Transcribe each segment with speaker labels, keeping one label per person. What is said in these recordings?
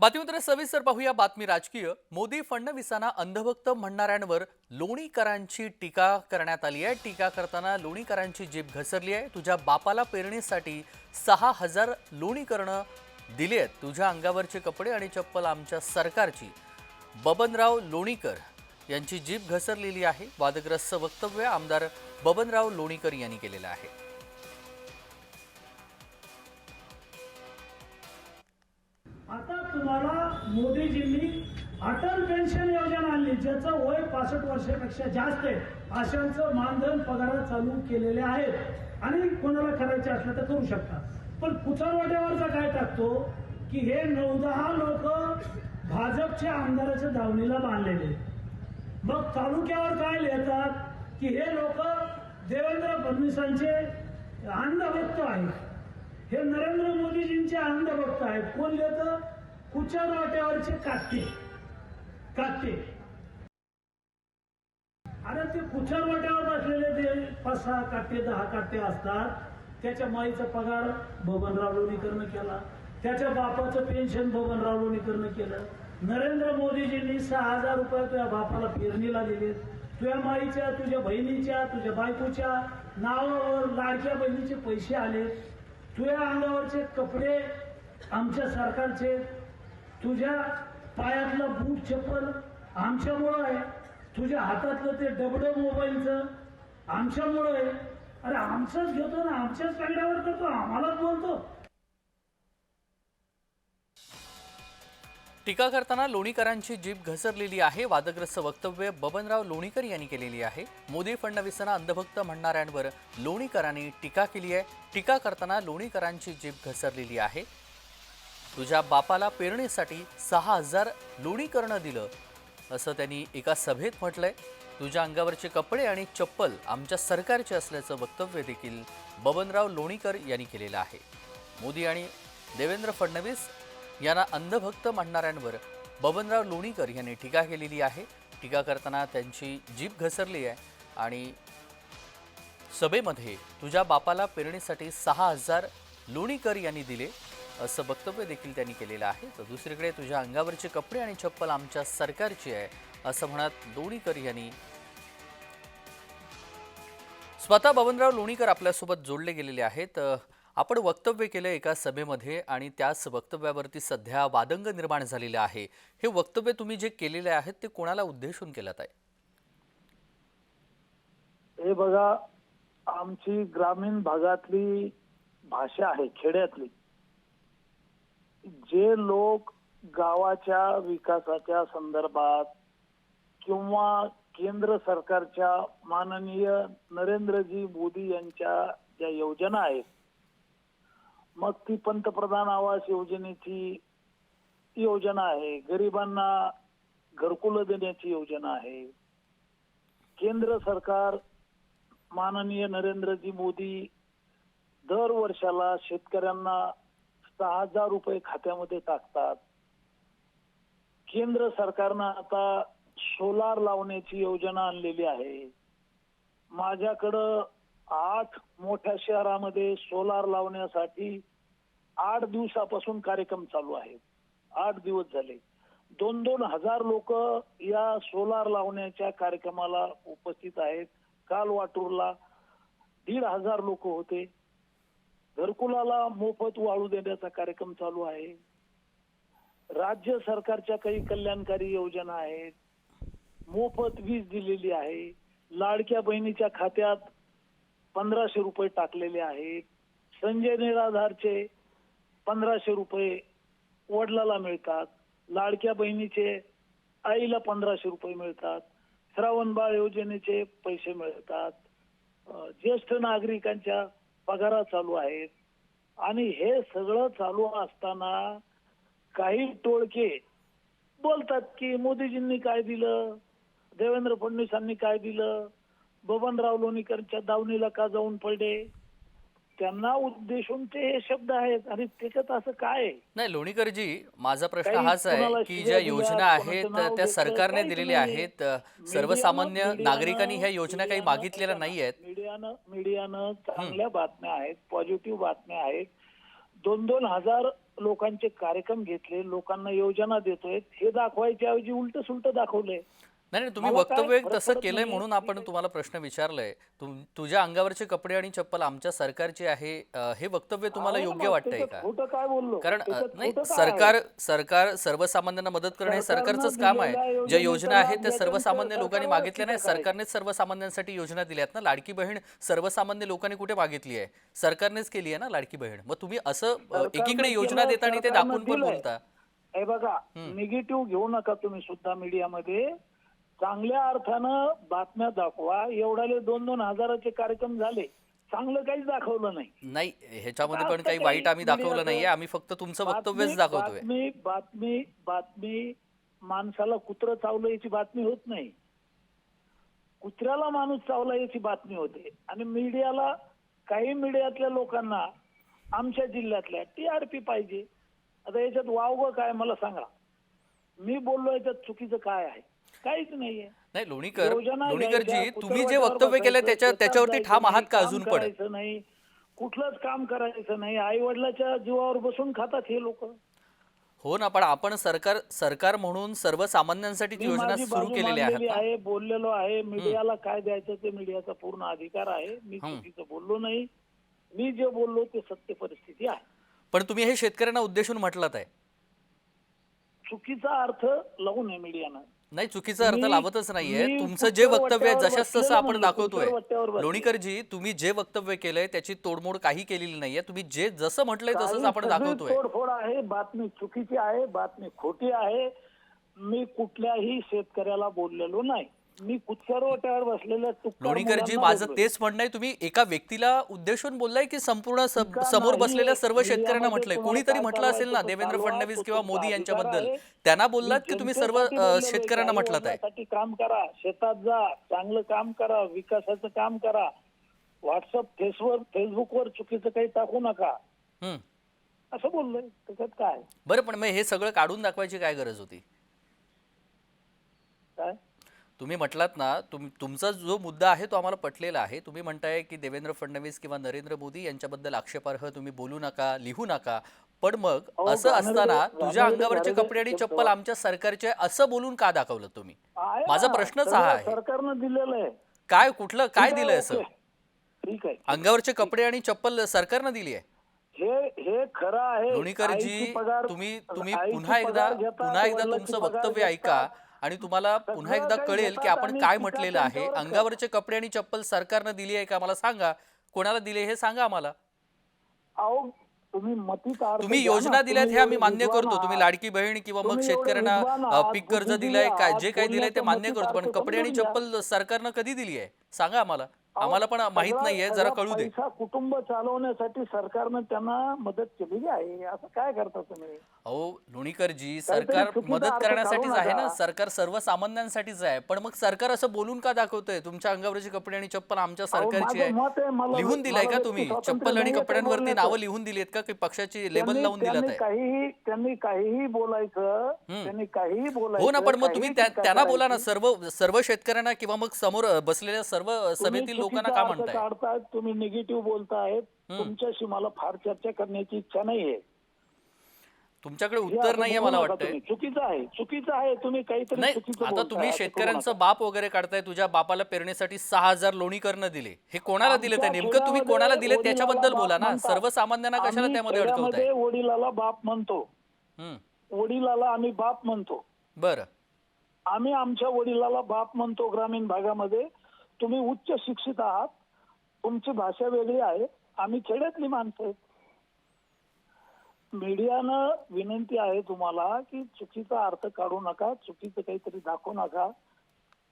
Speaker 1: बातमीपत्र सविस्तर पाहूया. बातमी राजकीय. मोदी फडणवीसांना अंधभक्त म्हणणाऱ्यांवर लोणीकरांची टीका करण्यात आली आहे. टीका करताना लोणीकरांची जीभ घसरली आहे. तुझ्या बापाला पेरणीसाठी सहा हजार लोणीकरणं दिली आहेत. तुझ्या अंगावरचे कपडे आणि चप्पल आमच्या सरकारची. बबनराव लोणीकर यांची जीभ घसरलेली आहे. वादग्रस्त वक्तव्य आमदार बबनराव लोणीकर यांनी केलेलं आहे.
Speaker 2: तुम्हाला मोदीजींनी अटल पेन्शन योजना आणली ज्याचं वय पासष्ट वर्षापेक्षा जास्त आहे अशांचं मानधन पगार चालू केलेले आहेत. आणि कोणाला करायचे असलं तर करू शकता पण कुचरवाट्यावरचा काय टाकतो? की हे नऊ दहा लोक भाजपच्या आमदाराच्या दावणीला बांधलेले मग तालुक्यावर काय लिहितात? की हे लोक देवेंद्र फडणवीसांचे अंधभक्त आहेत. हे नरेंद्र मोदीजींचे अंधभक्त आहेत. कोण लिहितं? कुचर वाट्यावरचे काटे काटे अरे ते कुचर वाट्यावर बसलेले ते पाच सहा काटे दहा काटे असतात. त्याच्या माईचा पगार बबनराव लोणीकरनं केला. त्याच्या बापाचं पेन्शन बबनराव लोणीकरनं केलं. नरेंद्र मोदीजींनी सहा हजार रुपये तुझ्या बापाला पेरणीला दिले तुझ्या माईच्या तुझ्या बहिणीच्या तुझ्या बायकोच्या नावावर लाडक्या बहिणीचे पैसे आले तुझ्या अंगावरचे कपडे आमच्या सरकारचे तुझ्या पायातला बूट चप्पल आमच्यामुळं आहे. तुझ्या हातातलं ते डबडं मोबाईलचं आमच्यामुळं आहे. अरे आमचंच घेतो ना आमच्याच कागदावर करतो आम्हालाच बोलतो.
Speaker 1: टीका करताना लोणीकरांची जीभ घसरलेली आहे. वादग्रस्त वक्तव्य बबनराव लोणीकर यांनी केलेली आहे. मोदी फडणवीसांना अंधभक्त म्हणणाऱ्यांवर लोणीकरांनी टीका केली आहे. टीका करताना लोणीकरांची जीभ घसरलेली आहे. तुझ्या बापाला पेरणीसाठी सहा हजार लोणीकरणं दिलं असं त्यांनी एका सभेत म्हटलंय. तुझ्या अंगावरचे कपडे आणि चप्पल आमच्या सरकारचे असल्याचं वक्तव्य देखील बबनराव लोणीकर यांनी केलेलं आहे. मोदी आणि देवेंद्र फडणवीस यांना अंधभक्त म्हणणाऱ्यांवर बबनराव लोणीकर यांनी टीका केलेली आहे. टीका करताना त्यांची जीभ घसरली आहे आणि सभेमध्ये तुझ्या बापाला पेरणीसाठी सहा हजार लोणीकर यांनी दिले. असं वक्तव्य देखील त्यांनी केलेलं आहे. तर दुसरीकडे तुझ्या अंगावरचे कपडे आणि चप्पल आमच्या सरकारची आहे असं म्हणत लोणीकर यांनी स्वतः बबनराव लोणीकर आपल्यासोबत जोडले गेलेले आहेत. आपण वक्तव्य केलं एका सभेमध्ये आणि त्याच वक्तव्यावरती सध्या वादंग निर्माण झालेलं आहे. हे वक्तव्य तुम्ही जे केलेले आहेत ते कोणाला उद्देशून केलं आहे
Speaker 3: हे बघा आमची ग्रामीण भागातली भाषा आहे खेड्यातली. जे लोक गावाच्या विकासाच्या संदर्भात किंवा केंद्र सरकारच्या माननीय नरेंद्रजी मोदी यांच्या ज्या योजना आहेत मग ती पंतप्रधान आवास योजनेची योजना आहे गरिबांना घरकुल देण्याची योजना आहे. केंद्र सरकार माननीय नरेंद्रजी मोदी दर वर्षाला शेतकऱ्यांना सहा हजार रुपये खात्यामध्ये टाकतात. केंद्र सरकारनं आता सोलार लावण्याची योजना आणलेली आहे. माझ्याकडं आठ मोठ्या शहरामध्ये सोलार लावण्यासाठी आठ दिवसापासून कार्यक्रम चालू आहे आठ दिवस झाले. दोन दोन हजार लोक या सोलार लावण्याच्या कार्यक्रमाला उपस्थित आहेत. काल वाटूरला दीड हजार लोक होते. घरकुलाला मोफत वाळू देण्याचा कार्यक्रम चालू आहे राज्य सरकारच्या काही कल्याणकारी योजना आहेत मोफत वीज दिलेली आहे लाडक्या बहिणीच्या खात्यात पंधराशे रुपये टाकलेले आहेत संजय निराधारचे पंधराशे रुपये वडिलाला मिळतात लाडक्या बहिणीचे आईला पंधराशे रुपये मिळतात श्रावण बाळ योजनेचे पैसे मिळतात ज्येष्ठ नागरिकांच्या पगारा चालू आहेत. आणि हे सगळं चालू असताना काही टोळके बोलतात की मोदीजींनी काय दिलं? देवेंद्र फडणवीसांनी काय दिलं? बबनराव लोणीकरच्या दावणीला का जाऊन पडले? त्यांना उद्देशून ते हे शब्द आहेत आणि त्याच्यात असं काय आहे?
Speaker 1: नाही लोणीकरजी माझा प्रश्न
Speaker 3: काही
Speaker 1: हाच आहे
Speaker 3: कोणाला
Speaker 1: की
Speaker 3: शिव्या
Speaker 1: ज्या
Speaker 3: दिल्या,
Speaker 1: योजना
Speaker 3: कोणाचं
Speaker 1: आहेत
Speaker 3: नाव
Speaker 1: त्या
Speaker 3: घेतलं,
Speaker 1: सरकारने दिलेल्या
Speaker 3: नाही.
Speaker 1: आहेत सर्वसामान्य
Speaker 3: मीडियानं-
Speaker 1: नागरिकांनी ह्या योजना काही
Speaker 3: मीडियानं-
Speaker 1: मागितलेल्या नाही आहेत
Speaker 3: मीडियानं मीडियानं चांगल्या बातम्या आहेत पॉझिटिव्ह बातम्या आहेत दोन दोन हजार लोकांचे कार्यक्रम घेतले लोकांना योजना देतोय हे दाखवायच्या ऐवजी उलट सुलट दाखवलंय
Speaker 1: नाही नाही तुम्ही वक्तव्य तसं केलंय. म्हणून आपण तुम्हाला प्रश्न विचारलाय. तुझ्या अंगावरचे कपडे आणि चप्पल आमच्या सरकारची आहे हे वक्तव्य तुम्हाला योग्य वाटतंय का? कारण नाही? सरकार सरकार सर्वसामान्यांना मदत करणं हे सरकारचंच काम आहे. ज्या योजना आहेत त्या सर्वसामान्य लोकांनी मागितल्या नाही. सरकारनेच सर्वसामान्यांसाठी योजना दिल्या आहेत ना. लाडकी बहीण सर्वसामान्य लोकांनी कुठे मागितली आहे? सरकारनेच केली आहे ना लाडकी बहीण. मग तुम्ही असं एकीकडे योजना देता आणि ते दाखवून पण. बोलता.
Speaker 3: हे बघा निगेटिव्ह घेऊ नका तुम्ही सुद्धा मीडियामध्ये. चांगल्या अर्थानं बातम्या दाखवा. एवढाले दोन दोन हजाराचे कार्यक्रम झाले. चांगलं काहीच दाखवलं नाही.
Speaker 1: नाही ह्याच्यामध्ये पण काही वाईट आम्ही दाखवलं
Speaker 3: मीडियाचं-
Speaker 1: नाहीये. आम्ही फक्त तुमचं वक्तव्यच दाखवतोय.
Speaker 3: बातमी बातमी बातमी माणसाला कुत्र चावलं याची बातमी होत नाही. कुत्र्याला माणूस चावला याची बातमी होते. आणि मीडियाला काही मीडियातल्या लोकांना आमच्या जिल्ह्यातल्या टीआरपी पाहिजे. आता याच्यात वावगं काय मला सांगा. मी बोललो याच्यात चुकीचं काय आहे? काहीच नाहीये.
Speaker 1: नाही लोणीकर लोणीकरजी तुम्ही जे वक्तव्य केलं त्याच्या त्याच्यावरती ठाम आहात का अजून पण?
Speaker 3: नाही. कुठलंच काम करायचं नाही. आई वडिलाच्या जीवावर बसून खातात हे लोक.
Speaker 1: हो ना पण आपण सरकार सरकार म्हणून सर्वसामान्यांसाठी योजना सुरू केलेली आहे
Speaker 3: बोललेलो आहे. मीडियाला काय द्यायचं ते मीडियाचा पूर्ण अधिकार आहे. मी. चुकीचं बोललो नाही. मी जे बोललो ते सत्य परिस्थिती आहे.
Speaker 1: पण तुम्ही हे शेतकऱ्यांना उद्देशून म्हटलात आहे.
Speaker 3: चुकीचा अर्थ लावू नये मीडियानं.
Speaker 1: नाही चुकीचा अर्थ लावतच नाहीये. तुमचं जे वक्तव्य जशाच तसं आपण दाखवतोय. लोणीकरजी तुम्ही जे वक्तव्य केलंय त्याची तोडमोड काही केलेली नाहीये. तुम्ही जे जसं म्हटलंय तसंच आपण दाखवतोय.
Speaker 3: तोडफोड आहे बातमी चुकीची आहे बातमी खोटी आहे. मी कुठल्याही शेतकऱ्याला बोललेलो नाही. मी कुचरवट्यावर बसलेल्या तुक्कड
Speaker 1: लोणीकरजी माझं. तेच म्हणणं आहे तुम्ही एका व्यक्तीला उद्देशून बोललाय की संपूर्ण समोर बसलेल्या सर्व शेतकऱ्यांना म्हटलंय कोणीतरी म्हटलं असेल ना देवेंद्र फडणवीस किंवा मोदी यांच्याबद्दल. त्यांना बोललात की तुम्ही सर्व शेतकऱ्यांना. म्हटलं आहे
Speaker 3: काम करा शेतात जा चांगलं काम करा विकासाचं काम करा व्हॉट्सअप फेसवर फेसबुकवर चुकीचं काही टाकू नका
Speaker 1: हम्म.
Speaker 3: असं बोललोय त्याच्यात काय
Speaker 1: बरं पण मग हे सगळं काढून दाखवायची काय गरज होती
Speaker 3: काय
Speaker 1: तुम्ही म्हटलात ना तुम तुमचा जो मुद्दा आहे तो आम्हाला पटलेला आहे. तुम्ही म्हणताय की देवेंद्र फडणवीस किंवा नरेंद्र मोदी यांच्याबद्दल आक्षेपार्ह तुम्ही बोलू नका लिहू नका. पण मग
Speaker 3: अहो,
Speaker 1: असं असताना तुझ्या अंगावरचे कपडे आणि. चप्पल आमच्या सरकारचे असं बोलून का दाखवलं तुम्ही? माझा प्रश्नच हा आहे.
Speaker 3: सरकारनं दिलेलं आहे.
Speaker 1: काय कुठलं काय दिलंय असं.
Speaker 3: ठीक आहे.
Speaker 1: अंगावरचे कपडे आणि चप्पल सरकारनं दिली आहे.
Speaker 3: हे हे खरं आहे.
Speaker 1: तुम्ही तुम्ही पुन्हा एकदा पुन्हा एकदा तुमचं वक्तव्य ऐका. आणि तुम्हाला पुन्हा एकदा कळेल की आपण काय म्हटलेलं आहे. अंगावरचे कपडे आणि चप्पल सरकारनं दिली आहे का? मला सांगा. कोणाला दिले हे सांगा आम्हाला.
Speaker 3: तुम्ही.
Speaker 1: योजना दिल्यात हे आम्ही मान्य करतो. तुम्ही. लाडकी बहीण किंवा मग शेतकऱ्यांना पीक कर्ज दिलंय काय जे काही दिलंय ते मान्य करतो पण कपडे आणि चप्पल सरकारनं कधी दिली आहे? सांगा आम्हाला. आम्हाला पण माहीत नाहीये जरा कळू दे.
Speaker 3: कुटुंब चालवण्यासाठी सरकारनं त्यांना मदत केलेली आहे. असं काय करता तुम्ही?
Speaker 1: अहो लोणीकरजी सरकार मदत करण्यासाठीच आहे ना. सरकार सर्वसामान्यांसाठीच आहे. पण मग सरकार असं बोलून का दाखवतंय? तुमच्या अंगावरचे कपडे आणि चप्पल आमच्या सरकारची
Speaker 3: आहे,
Speaker 1: लिहून दिलाय का तुम्ही? चप्पल आणि कपड्यांवरती. नावं लिहून दिलीत का? की पक्षाची लेबल लावून दिलं आहे
Speaker 3: काहीही त्यांनी काहीही बोलायचं. त्यांनी काहीही बोलायचं.
Speaker 1: हो ना पण मग तुम्ही त्यांना बोला ना. सर्व सर्व शेतकऱ्यांना किंवा मग समोर बसलेल्या सर्व सभेतील लोकांना का म्हणताय?
Speaker 3: काढतायत तुम्ही निगेटिव्ह बोलतायत तुमच्याशी मला फार चर्चा करण्याची इच्छा नाहीये.
Speaker 1: तुमच्याकडे उत्तर नाहीये मला
Speaker 3: तुम्ही. चुकीचं आहे चुकीचं आहे तुम्ही काहीतरी
Speaker 1: आता
Speaker 3: बोलताय,
Speaker 1: तुम्ही शेतकऱ्यांचं. बाप वगैरे काढताय तुझ्या बापाला पेरण्यासाठी सहा हजार लोणी करणं दिले. हे कोणाला दिले ते?
Speaker 3: आमच्या
Speaker 1: नेमकं तुम्ही कोणाला दिले त्याच्याबद्दल बोला ना. सर्वसामान्यांना कशाला त्यामध्ये अडकवताय?
Speaker 3: वडिलाला बाप म्हणतो. वडिलाला आम्ही बाप म्हणतो.
Speaker 1: बरं.
Speaker 3: आम्ही आमच्या वडिलाला बाप म्हणतो ग्रामीण भागामध्ये. तुम्ही उच्च शिक्षित आहात तुमची भाषा वेगळी आहे आम्ही खेड्यातली माणसं आहेत. मीडियानं विनंती आहे तुम्हाला की चुकीचा अर्थ काढू नका चुकीचं काहीतरी दाखवू नका.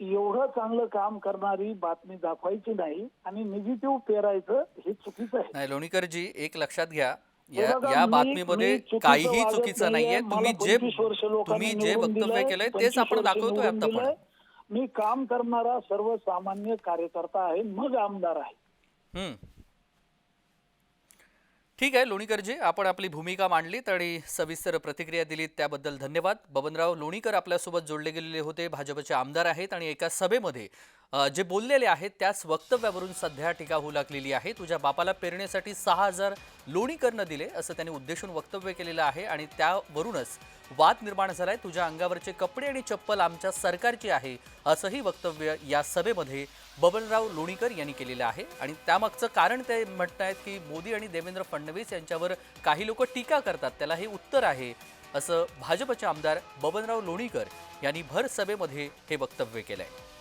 Speaker 3: एवढं चांगलं काम करणारी बातमी दाखवायची नाही आणि निगेटिव्ह पेरायचं हे चुकीचं आहे.
Speaker 1: नाही लोणीकरजी एक लक्षात घ्या. या या बातमीमध्ये काहीही चुकीचं
Speaker 3: नाहीये.
Speaker 1: तुम्ही जे
Speaker 3: 25 वर्ष लोकांनी
Speaker 1: तुम्ही जे वक्तव्य केलंय तेच
Speaker 3: 25
Speaker 1: आपण दाखवतोय आता पण.
Speaker 3: मी काम करणारा सर्वसामान्य कार्यकर्ता आहे मग आमदार आहे
Speaker 1: हम्म. ठीक आहे लोणीकरजी आपण आपली भूमिका मांडलीत आणि सविस्तर प्रतिक्रिया दिलीत त्याबद्दल धन्यवाद बबनराव लोणीकर आपल्यासोबत जोडले गेलेले होते भाजपचे आमदार आहेत आणि एका सभेमध्ये जे बोललेले आहेत त्याच वक्तव्यावरून सध्या टीका होऊ लागलेली आहे. तुझ्या बापाला पेरण्यासाठी सहा हजार लोणीकरनं दिले असं त्यांनी उद्देशून वक्तव्य केलेलं आहे आणि त्यावरूनच वाद निर्माण झालाय. तुझ्या अंगावरचे कपडे आणि चप्पल आमच्या सरकारची आहे असंही वक्तव्य या सभेमध्ये बबनराव लोणीकर यांनी केलेलं आहे. आणि त्यामागचं कारण ते म्हणत आहेत की मोदी आणि देवेंद्र फडणवीस यांच्यावर काही लोक टीका करतात त्याला हे उत्तर आहे असं भाजपचे आमदार बबनराव लोणीकर यांनी भर सभेमध्ये हे वक्तव्य केलं आहे